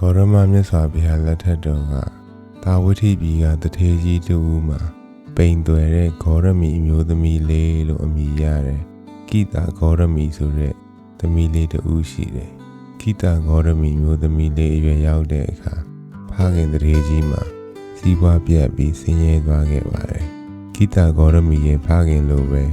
ဂေါရမမြတ်စွာဘုရားလက်ထက်တော်ကတာဝတိပြည်ကတထေကြီးတူမှာပိန်သွယ်တဲ့ဂေါရမီအမျိုးသမီးလေးလို့အမည်ရတယ်ကိတာဂေါရမီဆိုတဲ့သမီးလေးတူရှိတယ်ကိတာဂေါရမီမျိုးသမီးလေးအရွယ်ရောက်တဲ့အခါဖခင်တထေကြီးမှာစီးပွားပြတ်ပြီးဆင်းရဲသွားခဲ့ပါတယ်ကိတာဂေါရမီရဲ့ဖခင်လိုပဲ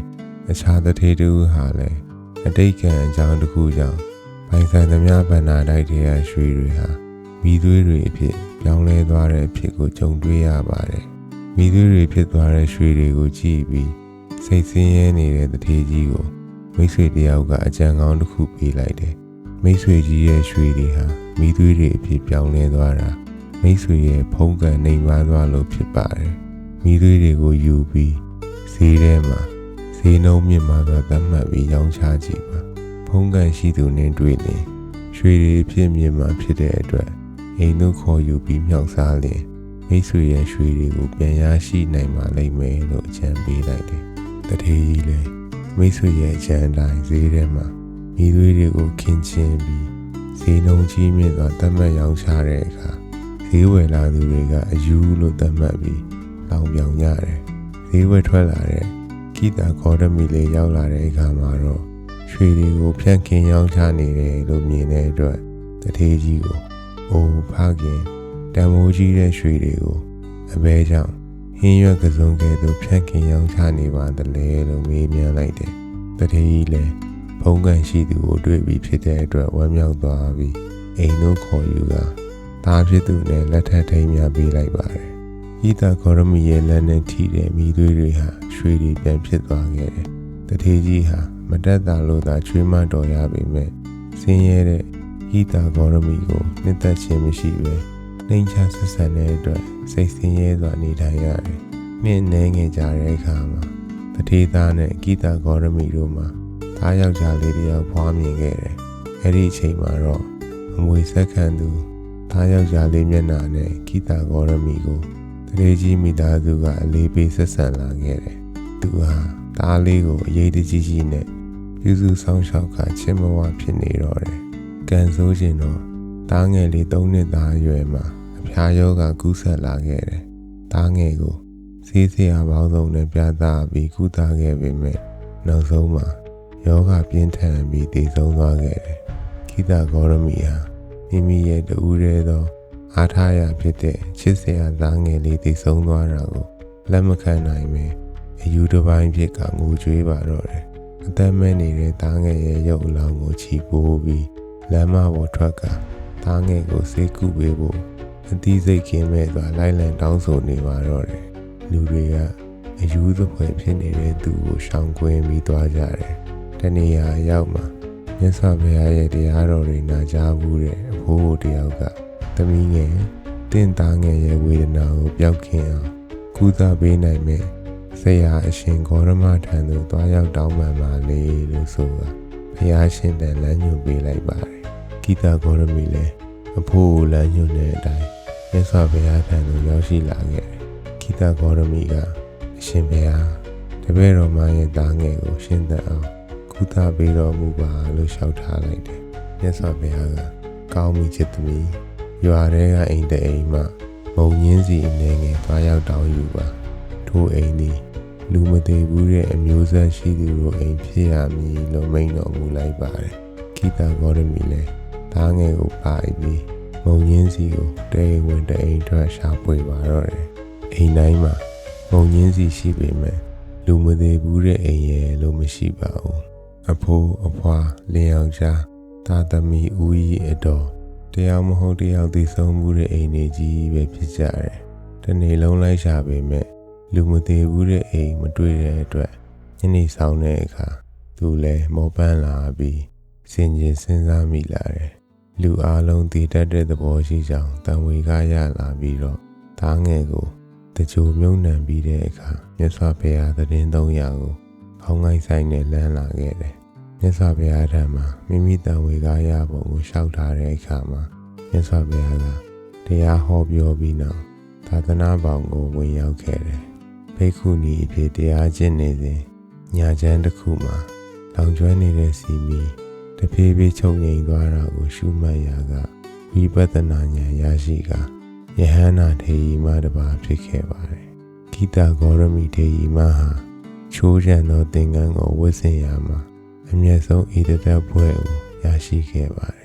အခြားတထေတူဟာလည်းအတိတ်ကံအကြောင်းတစ်ခုကြောင့်ပိုင်ဆိုင်သမျှဗန္နာတိုက်တဲ့ရွှေတွေဟာ မိသွေးတွေအဖြစ်ပြောင်းလဲသွားတဲ့အဖြစ်ကိုကြုံတွေ့ရပါတယ်။မိသွေးတွေဖြစ်သွားတဲ့ရွှေတွေကိုကြည့်ပြီးစိတ်ဆင်းရဲနေတဲ့တထေကြီးကိုမိတ်ဆွေတယောက်ကအကြံကောင်းတစ်ခုပေးလိုက်တယ်။မိတ်ဆွေကြီးရဲ့ရွှေတွေဟာမိသွေးတွေအဖြစ်ပြောင်းလဲသွားတာမိတ်ဆွေရဲ့ဖုံးကန်နှိမ်ပါသွားလို့ဖြစ်ပါတယ်။မိသွေးတွေကိုယူပြီးဈေးထဲမှာဈေးနှုန်းမြင့်မားစွာသတ်မှတ်ပြီးရောင်းချကြည့်ပါ။ဖုံးကန်ရှိသူနဲ့တွေ့ရင်ရွှေတွေဖြစ်မြင့်မာဖြစ်တဲ့အတွက် အိမ်တို့ခေါ်ယူပြီးမြောက်စားလျင်မိတ်ဆွေရဲ့ရွှေတွေကိုပြန်ရရှိနိုင်မှလိမ့်မယ်လို့အကြံပေးလိုက်တယ်။တထေးကြီးလည်းမိတ်ဆွေရဲ့အကြံအတိုင်းဈေးထဲမှာမိသွေးတွေကိုခင်းချင်းပြီးဈေးနှုန်းကြီးမြင့်စွာသတ်မှတ်ရောင်းချတဲ့အခါဈေးဝယ်လာသူတွေကအယူလို့သတ်မှတ်ပြီးလောင်ပြောင်ကြတယ်။ဈေးဝယ်ထွက်လာတဲ့ကိတာခေါ်ရမီလေးရောက်လာတဲ့အခါမှာတော့ရွှေတွေကိုဖြန့်ခင်းရောင်းချနေတယ်လို့မြင်တဲ့အတွက်တထေးကြီးကို အိုဖခင်တံမိုးကြီးတဲ့ရွှေတွေကိုအဘဲကြောင့်ဟင်းရွက်ကစုံကဲသို့ဖြန့်ခင်ရောင်းချနေပါသလဲလို့မေးမြန်းလိုက်တယ်။တထေးကြီးလည်းဖုံးကန်ရှိသူကိုတွေ့ပြီးဖြစ်တဲ့အတွက်ဝမ်းမြောက်သွားပြီးအိမ်တို့ခေါ်ယူကသားဖြစ်သူနဲ့လက်ထပ်ထိန်များပေးလိုက်ပါတယ်။ဤတာကောရမီရဲ့လက်နဲ့ထိတဲ့မိသွေးတွေဟာရွှေတွေပြန်ဖြစ်သွားခဲ့တယ်။တထေးကြီးဟာမတက်တာလို့သာချွေးမတော်ရပေမဲ့ဆင်းရဲတဲ့ ဟီတာဂေါရမီကိုနှစ်သက်ခြင်းမရှိပဲနှိမ်ချဆက်ဆံတဲ့အတွက်စိတ်ဆင်းရဲစွာနေထိုင်ရတယ်။နှင်းနှဲငယ်ကြတဲ့အခါမှာတထေးသားနဲ့ဂီတာဂေါရမီတို့မှာသားယောက်ျားလေးတယောက်ဖွားမြင်ခဲ့တယ်။အဲ့ဒီအချိန်မှာတော့အမွေဆက်ခံသူသားယောက်ျားလေးမျက်နှာနဲ့ဂီတာဂေါရမီကိုတထေးကြီးမိသားစုကအလေးပေးဆက်ဆံလာခဲ့တယ်။သူဟာသားလေးကိုအရေးတကြီးကြီးနဲ့ပြုစုဆောင်ရှောက်ကချစ်မဝဖြစ်နေတော့တယ်။ ကန်ဆိုးခြင်းတော့တားငယ်လေး၃နှစ်သားအရွယ်မှာအဖျားယောဂကူးဆက်လာခဲ့တယ်။တားငယ်ကိုဆေးဆရာပေါင်းစုံနဲ့ပြသပြီးကုသခဲ့ပေမဲ့နောက်ဆုံးမှာယောဂပြင်းထန်ပြီးတည်ဆုံးသွားခဲ့တယ်။ခိတာဂေါရမီဟာမိမိရဲ့တူးရဲသော အားထားရဖြစ်တဲ့ချစ်စရာသားငယ်လေးတည်ဆုံးသွားတာကိုလက်မခံနိုင်ပဲအယူတစ်ပိုင်းဖြစ်ကငိုကြွေးပါတော့တယ်။အသက်မဲ့နေတဲ့သားငယ်ရဲ့ရုပ်အလောင်းကိုချီပိုးပြီး လမ်းမပေါ်ထွက်ကသားငယ်ကိုစေးကုပေးဖို့အသီးစိတ်ခင်းမဲ့စွာလိုက်လံတောင်းဆိုနေပါတော့တယ်။လူတွေကအယူသဖွယ်ဖြစ်နေတဲ့သူကိုရှောင်ကွင်းပြီးသွားကြတယ်။တနေရာရောက်မှာမြတ်စွာဘုရားရဲ့တရားတော်တွေနာကြားဘူးတဲ့အဖိုးဘိုးတယောက်ကသမီးငယ်တင့်သားငယ်ရဲ့ဝေဒနာကိုပျောက်ခင်အောင်ကုသပေးနိုင်မဲ့ဆရာအရှင်ဂေါရမထံသို့တွားရောက်တောင်းပန်ပါလေလို့ဆိုတာဘုရားရှင်တန်လမ်းညွှန်ပေးလိုက်ပါတယ် ဂီတာဂေါရမီလည်းအဖိုးကိုလမ်းညွှန်တဲ့အတိုင်းမြတ်စွာဘုရားထံသို့ရောက်ရှိလာခဲ့တယ်ဂီတာဂေါရမီကအရှင်ဘုရားတပည့်တော်မရဲ့သားငယ်ကိုရှင်းသက်အောင်ကုသပေးတော်မူပါလို့လျှောက်ထားလိုက်တယ်မြတ်စွာဘုရားကကောင်းပြီချစ်သမီးရွာထဲကအိမ်တအိမ်မှမုံညင်းစီအနေငယ်သွားရောက်တောင်းယူပါထိုအိမ်သည်လူမသေးဘူးတဲ့အမျိုးဆက်ရှိသူတို့အိမ်ဖြစ်ရမည်လို့မိန့်တော်မူလိုက်ပါတယ်။ခိတာဂေါရမီလည်း သားငယ်ကိုပါပြီးမုံရင်းစီကိုတဲဝင်တအိမ်ထွက်ရှာဖွေပါတော့တယ်။အိမ်တိုင်းမှာမုံရင်းစီရှိပေမဲ့လူမသေးဘူးတဲ့အိမ်ရဲ့လို့မရှိပါဘူး။အဖိုးအဖွားလင်းယောက်ျားသားသမီးဦးကြီးအတော်တယောက်မဟုတ်တယောက်သိဆုံးမှုတဲ့အိမ်တွေကြီးပဲဖြစ်ကြတယ်။တနေ့လုံးလိုက်ရှာပေမဲ့လူမသေးဘူးတဲ့အိမ်မတွေ့တဲ့အတွက်ညနေဆောင်တဲ့အခါသူလည်းမောပန်းလာပြီးစင်ကျင်စဉ်းစားမိလာတယ် လူအားလုံးတည်တတ်တဲ့သဘောရှိကြောင်းတန်ဝေကားရလာပြီးတော့သားငယ်ကိုတကြိုမြုံနှံပြီးတဲ့အခါမြတ်စွာဘုရားသတင်း300ကိုခေါင်းငိုင်းဆိုင်နဲ့လမ်းလာခဲ့တယ်မြတ်စွာဘုရားထံမှာမိမိတန်ဝေကားရပုံကိုရှောက်ထားတဲ့အခါမှာမြတ်စွာဘုရားကတရားဟောပြောပြီးနောက်သာသနာပေါင်းကိုဝင်ရောက်ခဲ့တယ်ဘိက္ခုနီအဖြစ်တရားကျင့်နေစဉ်ညာချမ်းတစ်ခုမှာလောင်ကျွမ်းနေတဲ့စီမီ တဖြည်းဖြည်းချုပ်ငိမ်သွားတာကို ရှုမှတ်ရာကဝိပဿနာဉာဏ်ရရှိကာယဟန္တာထေရီမတစ်ပါးဖြစ်ခဲ့ပါတယ်ဂီတာဂေါရမီထေရီမဟာချိုးချံသောသင်္ကန်းကိုဝတ်ဆင်ရမှာအမျက်ဆုံးဤတသက်ဘွဲ့ကိုရရှိခဲ့ပါတယ်